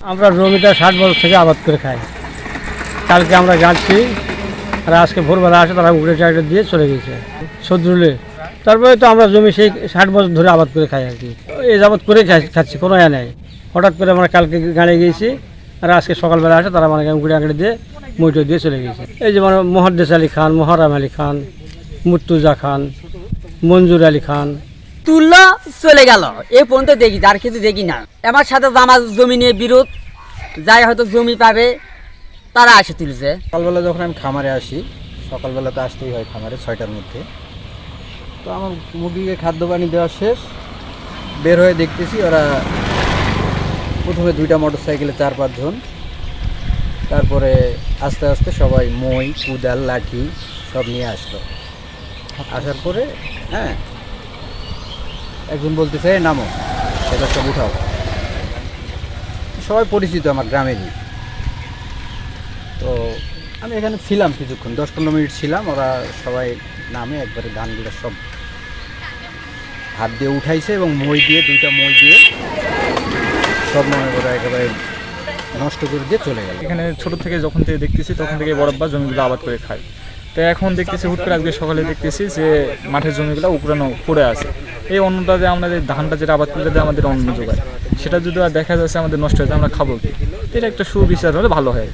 আমরা জমিটা ষাট বছর থেকে আবাদ করে খাই। কালকে আমরা যাচ্ছি, আর আজকে ভোরবেলা আসে, তারা উড়ে চারটে দিয়ে চলে গেছে সদরুলে তারপরে তো আমরা জমি সেই ষাট বছর ধরে আবাদ করে খাই আর কি। এই যাবত করে খাচ্ছি, কোনো ইয়ে নেই। হঠাৎ করে আমরা কালকে গাড়ি গিয়েছি আর আজকে সকালবেলা আসে, তারা মানে গুড়ে আঁকড়ে দিয়ে মইটো দিয়ে চলে গেছে। এই যে মানে মহাদ্দেশ আলী খান, মহারাম আলী খান, মুর্তুজা খান, মঞ্জুর আলী খান তুললো চলে গেল। এই পর্যন্ত দেখি, আর কিছু দেখি না। আমার সাথে আমার জমি নিয়ে বিরোধ, যাই হয়তো জমি পাবে, তারা আসে তুলছে। সকালবেলা যখন আমি খামারে আসি, সকালবেলা তো আসতেই হয় খামারে, ছয়টার মধ্যে। তো আমার মুরগিকে খাদ্য পানি দেওয়া শেষ। বের হয়ে দেখতেছি ওরা প্রথমে দুইটা মোটর সাইকেলে চার পাঁচজন। তারপরে আস্তে আস্তে সবাই মই, কুদাল, লাঠি সব নিয়ে আসলো। আসার পরে হ্যাঁ একজন বলতেছে, "এই নামো সেটা সব উঠাও। সবাই পরিচিত আমার গ্রামেরই। তো আমি এখানে ছিলাম কিছুক্ষণ দশ পনেরো মিনিট ছিলাম, ওরা সবাই নামে একবারে ধানগুলো সব হাত দিয়ে উঠাইছে এবং মই দিয়ে, দুইটা মই দিয়ে সব মনে করে একেবারে নষ্ট করে দিয়ে চলে গেল। এখানে ছোট থেকে যখন থেকে দেখতেছি, তখন থেকে বরাব্বা জমিগুলো আবাদ করে খায়। তো এখন দেখতেছি হুট করে আজকে সকালে দেখতেছি যে মাঠের জমিগুলো উপরানো পড়ে আছে। এই অন্নটা যে আমাদের ধানটা যেটা আবাদ করলে আমাদের অন্ন যোগায়, সেটা যদি আর দেখা যাচ্ছে আমাদের নষ্ট হয়েছে আমরা খাব এটা একটা সুবিচার হলে ভালো হয়।